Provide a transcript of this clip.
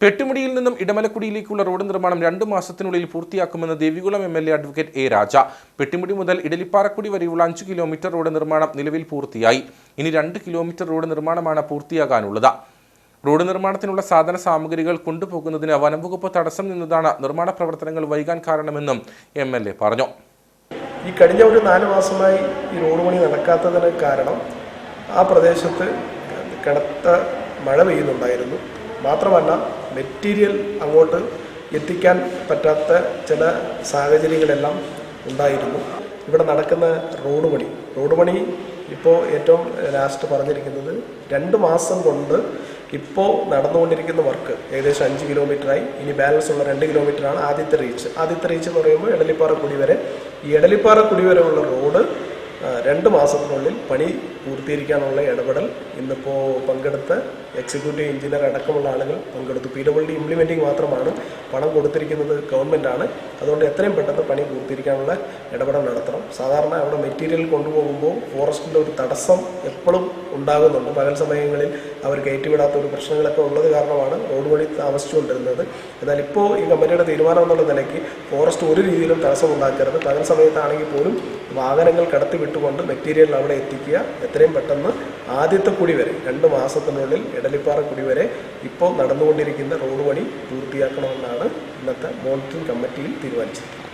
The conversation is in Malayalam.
പെട്ടുമുടിയിൽ നിന്നും ഇടമലക്കുടിയിലേക്കുള്ള റോഡ് നിർമ്മാണം രണ്ട് മാസത്തിനുള്ളിൽ പൂർത്തിയാക്കുമെന്ന് Devikulam M L A advocate A Raja. Pettimudi മുതൽ ഇടലിപ്പാറക്കുടി വരെയുള്ള അഞ്ച് കിലോമീറ്റർ റോഡ് നിർമ്മാണം നിലവിൽ പൂർത്തിയായി. ഇനി രണ്ട് കിലോമീറ്റർ റോഡ് നിർമ്മാണമാണ് പൂർത്തിയാകാനുള്ളത്. റോഡ് നിർമ്മാണത്തിനുള്ള സാധന സാമഗ്രികൾ കൊണ്ടുപോകുന്നതിന് വനംവകുപ്പ് തടസ്സം നിന്നതാണ് നിർമ്മാണ പ്രവർത്തനങ്ങൾ വൈകാൻ കാരണമെന്നും എം എൽ എ പറഞ്ഞു. ഈ കഴിഞ്ഞ ഒരു നാല് മാസമായി ഈ റോഡ് പണി നടക്കാത്തതിന് കാരണം ആ പ്രദേശത്ത് കനത്ത മഴ പെയ്യുന്നുണ്ടായിരുന്നു. മാത്രമല്ല മെറ്റീരിയൽ അങ്ങോട്ട് എത്തിക്കാൻ പറ്റാത്ത ചില സാഹചര്യങ്ങളെല്ലാം ഉണ്ടായിരുന്നു. ഇവിടെ നടക്കുന്ന റോഡ് പണി. റോഡ് പണി ഇപ്പോൾ ഏറ്റവും ലാസ്റ്റ് പറഞ്ഞിരിക്കുന്നത് രണ്ട് മാസം കൊണ്ട് ഇപ്പോൾ നടന്നുകൊണ്ടിരിക്കുന്ന വർക്ക് ഏകദേശം അഞ്ച് കിലോമീറ്ററായി. ഇനി ബാലൻസ് ഉള്ള രണ്ട് കിലോമീറ്ററാണ് ആദ്യത്തെ റീച്ച് ആദ്യത്തെ റീച്ച് എന്ന് പറയുമ്പോൾ എടലിപ്പാറ കുടി വരെ. ഈ എടലിപ്പാറ കുടി ഉള്ള റോഡ് രണ്ട് മാസത്തിനുള്ളിൽ പണി പൂർത്തീകരിക്കാനുള്ള ഇടപെടൽ ഇന്നിപ്പോൾ പങ്കെടുത്ത എക്സിക്യൂട്ടീവ് എഞ്ചിനീയർ അടക്കമുള്ള ആളുകൾ പങ്കെടുത്തു. പി ഡബ്ല്യു ഡി ഇംപ്ലിമെന്റിംഗ് മാത്രമാണ് പണം കൊടുത്തിരിക്കുന്നത് ഗവൺമെന്റാണ് അതുകൊണ്ട് എത്രയും പെട്ടെന്ന് പണി പൂർത്തീകരിക്കാനുള്ള ഇടപെടൽ നടത്തണം. സാധാരണ അവിടെ മെറ്റീരിയൽ കൊണ്ടുപോകുമ്പോൾ ഫോറസ്റ്റിന്റെ ഒരു തടസ്സം എപ്പോഴും ഉണ്ടാകുന്നുണ്ട്. പകൽ സമയങ്ങളിൽ അവർ കയറ്റിവിടാത്ത ഒരു പ്രശ്നങ്ങളൊക്കെ ഉള്ളത് കാരണമാണ് റോഡ് പണി താമസിച്ചുകൊണ്ടിരുന്നത്. എന്നാൽ ഇപ്പോൾ ഈ കമ്പനിയുടെ തീരുമാനം എന്നുള്ള നിലയ്ക്ക് ഫോറസ്റ്റ് ഒരു രീതിയിലും തടസ്സം ഉണ്ടാക്കരുത് പകൽ സമയത്താണെങ്കിൽ പോലും വാഹനങ്ങൾ കടത്തി വിട്ടുകൊണ്ട് മെറ്റീരിയൽ അവിടെ എത്തിക്കുക. എത്രയും പെട്ടെന്ന് ആദ്യത്തെ കുടി വരെ രണ്ട് മാസത്തിനുള്ളിൽ ഇടലിപ്പാറ കുടി വരെ ഇപ്പോൾ നടന്നുകൊണ്ടിരിക്കുന്ന റോഡ് പണി പൂർത്തിയാക്കണമെന്നാണ് ഇന്നത്തെ മോണിറ്ററിംഗ് കമ്മിറ്റിയിൽ തീരുമാനിച്ചത്.